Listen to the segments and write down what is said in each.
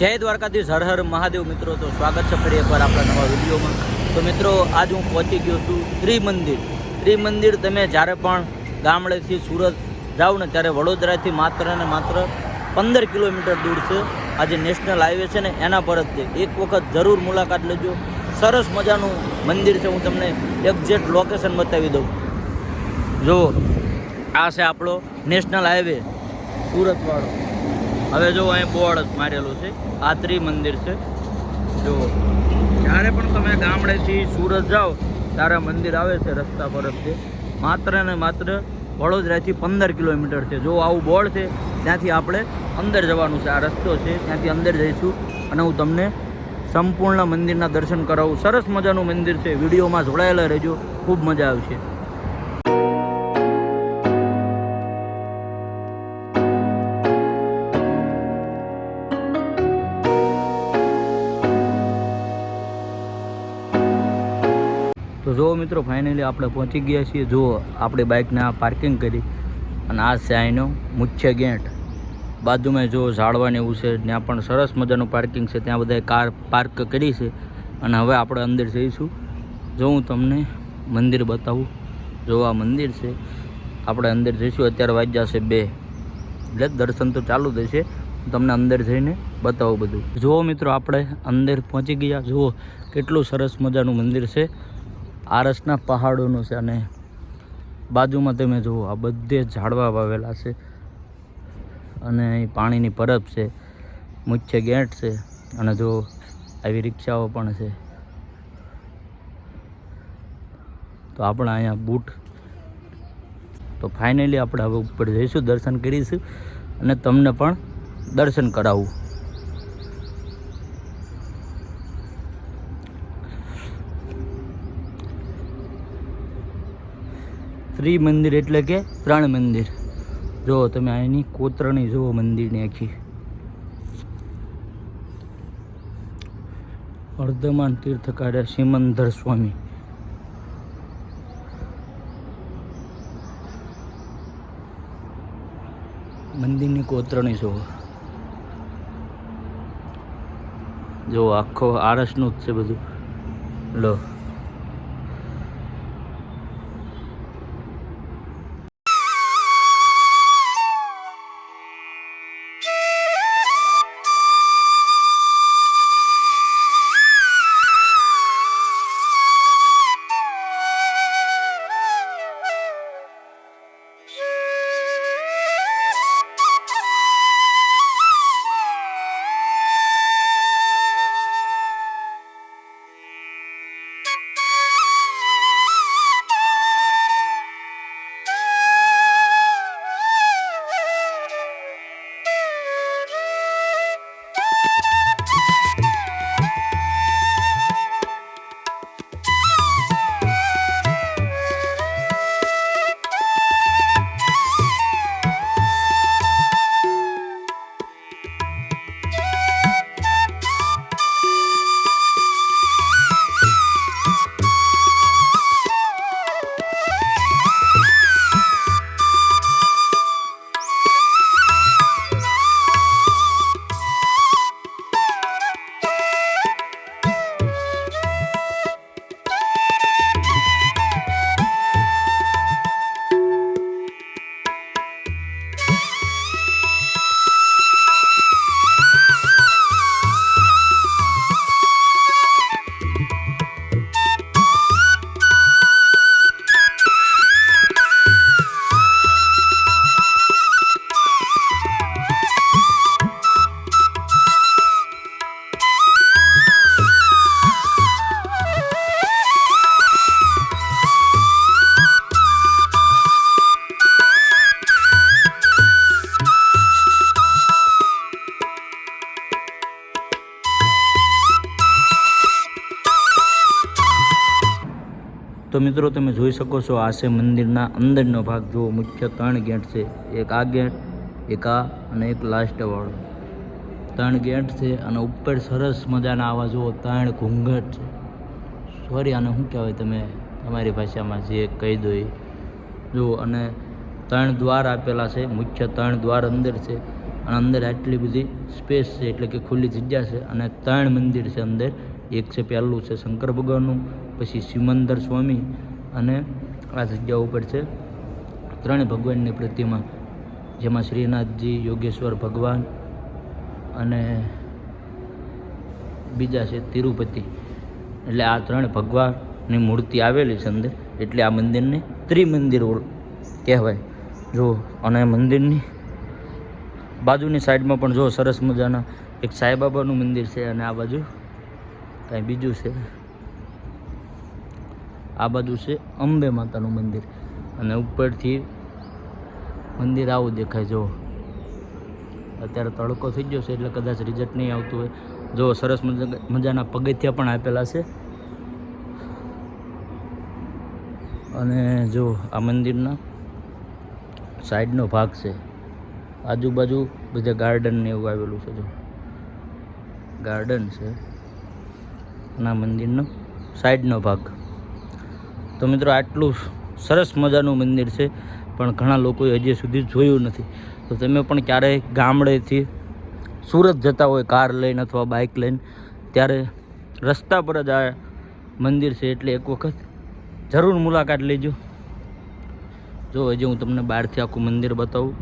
જય દ્વારકાધીશ, હર હર મહાદેવ મિત્રો, તો સ્વાગત છે ફરી એકવાર આપણા નવા વિડીયોમાં. તો મિત્રો, આજ હું પહોંચી ગયો છું ત્રિમંદિર. ત્રિમંદિર તમે જ્યારે પણ ગામડેથી સુરત જાઓ ને, ત્યારે વડોદરાથી માત્ર ને માત્ર પંદર કિલોમીટર દૂર છે. આજે નેશનલ હાઈવે છે ને, એના પર જ છે એક વખત જરૂર મુલાકાત લેજો. સરસ મજાનું મંદિર છે, હું તમને એક્ઝેક્ટ લોકેશન બતાવી દઉં. જો આ છે આપણો નેશનલ હાઈવે, સુરતવાળો. હવે જો અહીં બોર્ડ મારેલું છે આ ત્રિમંદિર છે. જો, જ્યારે પણ તમે ગામડેથી સુરત જાઓ, ત્યારે મંદિર આવે છે રસ્તા પર જ છે માત્ર ને માત્ર વડોદરાથી પંદર કિલોમીટર છે. જો આવું બોર્ડ છે, ત્યાંથી આપણે અંદર જવાનું છે. આ રસ્તો છે, ત્યાંથી અંદર જઈશું અને હું તમને સંપૂર્ણ મંદિરના દર્શન કરાવું. સરસ મજાનું મંદિર છે. વિડીયોમાં જોડાયેલા રહેજો. ખૂબ મજા આવશે. જુઓ મિત્રો ફાઇનલી આપણે પહોંચી ગયા છીએ. જુઓ આપણી બાઇકને આ પાર્કિંગ કરી અને આ છે અહીંનો મુખ્ય ગેટ બાજુમાં જો ઝાડવાને એવું છે, ત્યાં પણ સરસ મજાનું પાર્કિંગ છે. ત્યાં બધાએ કાર પાર્ક કરી છે અને હવે આપણે અંદર જઈશું. જો હું તમને મંદિર બતાવું. જો આ મંદિર છે, આપણે અંદર જઈશું. અત્યારે વાગ્યા છે બે. એટલે દર્શન તો ચાલુ હશે. તમને અંદર જઈને બતાવું બધું. જુઓ મિત્રો, આપણે અંદર પહોંચી ગયા. જુઓ, કેટલું સરસ મજાનું મંદિર છે. આરસના પહાડોનું છે અને બાજુમાં તમે જુઓ, આ બધે ઝાડવા વાવેલા છે. અને અહીં પાણીની પરબ છે, મુખ્ય ગેટ છે, અને જો આવી રિક્ષાઓ પણ છે. તો આપણે અહીંયા બૂટ તો ફાઇનલી આપણે હવે ઉપર જઈશું, દર્શન કરીશું અને તમને પણ દર્શન કરાવું. ત્રિમંદિર એટલે કે પ્રાણ મંદિર. જુઓ તમે અહીંની કોતરણી જુઓ મંદિરની આખી. વર્ધમાન તીર્થકાર્ય સિમંદર સ્વામી. મંદિરની કોતરણી જુઓ. જો આખો આરસનું જ છે બધું. લો. તો મિત્રો તમે જોઈ શકો છો, આ છે મંદિરના અંદરનો ભાગ. જુઓ, મુખ્ય ત્રણ ગેટ છે. એક આ ગેટ, એક આ અને એક લાસ્ટવાળો ત્રણ ગેટ છે અને ઉપર સરસ મજાના આવા, જુઓ, ત્રણ ઘૂંઘટ છે. સોરી આને શું કહેવાય તમે? તમારી ભાષામાં જે કહી દો એ. જુઓ, અને ત્રણ દ્વાર આપેલા છે. મુખ્ય ત્રણ દ્વાર અંદર છે. અને અંદર આટલી બધી સ્પેસ છે, એટલે કે ખુલ્લી જગ્યા છે. અને ત્રણ મંદિર છે અંદર. એક છે પહેલું છે શંકર ભગવાનનું પછી સિમંદર સ્વામી અને આ જગ્યા ઉપર છે. ત્રણેય ભગવાનની પ્રતિમા, જેમાં શ્રીનાથજી, યોગેશ્વર ભગવાન અને બીજા છે તિરુપતિ. એટલે આ ત્રણ ભગવાનની મૂર્તિ આવેલી છે અંદર. એટલે આ મંદિરને ત્રિમંદિર કહેવાય. જો, અને મંદિરની બાજુની સાઈડમાં પણ જો સરસ મજાના એક સાંઈબાબાનું મંદિર છે અને આ બાજુ કાંઈ બીજું છે. આ બાજુ છે અંબે માતાનું મંદિર. અને ઉપરથી મંદિર આવું દેખાય જો અત્યારે તડકો થઈ ગયો છે એટલે કદાચ રિઝલ્ટ નહીં આવતું હોય. જો સરસ મજા- મજાના પગથિયા પણ આપેલા છે. અને જો આ મંદિરના સાઈડનો ભાગ છે. આજુબાજુ બધા ગાર્ડન ને એવું આવેલું છે જો ગાર્ડન છે. અને આ મંદિરનો સાઈડનો ભાગ. તો મિત્રો આટલું સરસ મજાનું મંદિર છે, પણ ઘણા લોકોએ હજી સુધી જોયું નથી. તો તમે પણ ક્યારેય ગામડેથી સુરત જતા હોય કાર લઈને અથવા બાઇક લઈને, ત્યારે રસ્તા પર જ આ મંદિર છે એટલે એક વખત જરૂર મુલાકાત લેજો. જો હજી હું તમને બહારથી આખું મંદિર બતાવું.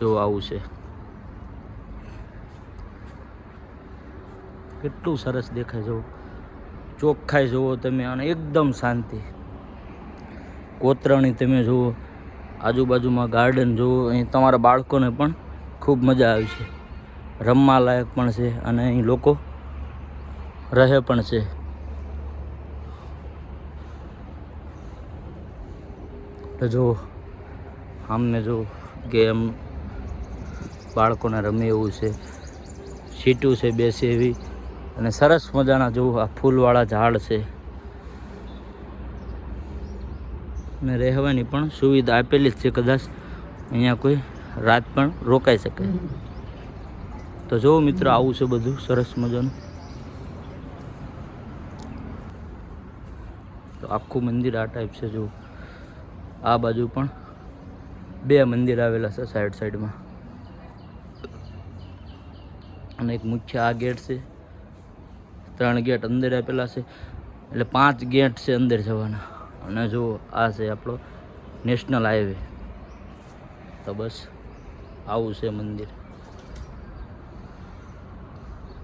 જો આવું છે. કેટલું સરસ દેખાય જો ચોખ્ખાઈ જુઓ તમે અને એકદમ શાંતિ. કોતરણી તમે જુઓ, આજુબાજુમાં ગાર્ડન જુઓ, અહીં તમારા બાળકોને પણ ખૂબ મજા આવી છે. રમવા લાયક પણ છે અને અહીં લોકો રહે પણ છે. તો જો આમને જો ગેમ બાળકોને રમે એવું છે. સીટું છે, બેસે એવી અને સરસ મજાના જો આ ફૂલવાળા ઝાડ છે. અને રહેવાની પણ સુવિધા આપેલી જ છે કદાચ અહીંયા કોઈ રાત પણ રોકાઈ શકે. તો જો મિત્રો આવું છે બધું સરસ મજાનું. તો આખું મંદિર આ ટાઈપ છે જો. આ બાજુ પણ બે મંદિર આવેલા છે સાઈડ સાઈડમાં અને એક મુખ્ય આ ગેટ છે. ત્રણ ગેટ અંદર આપેલા છે. એટલે પાંચ ગેટ છે અંદર જવાના. અને જો આ છે આપણો નેશનલ હાઈવે. તો બસ, આવું છે મંદિર.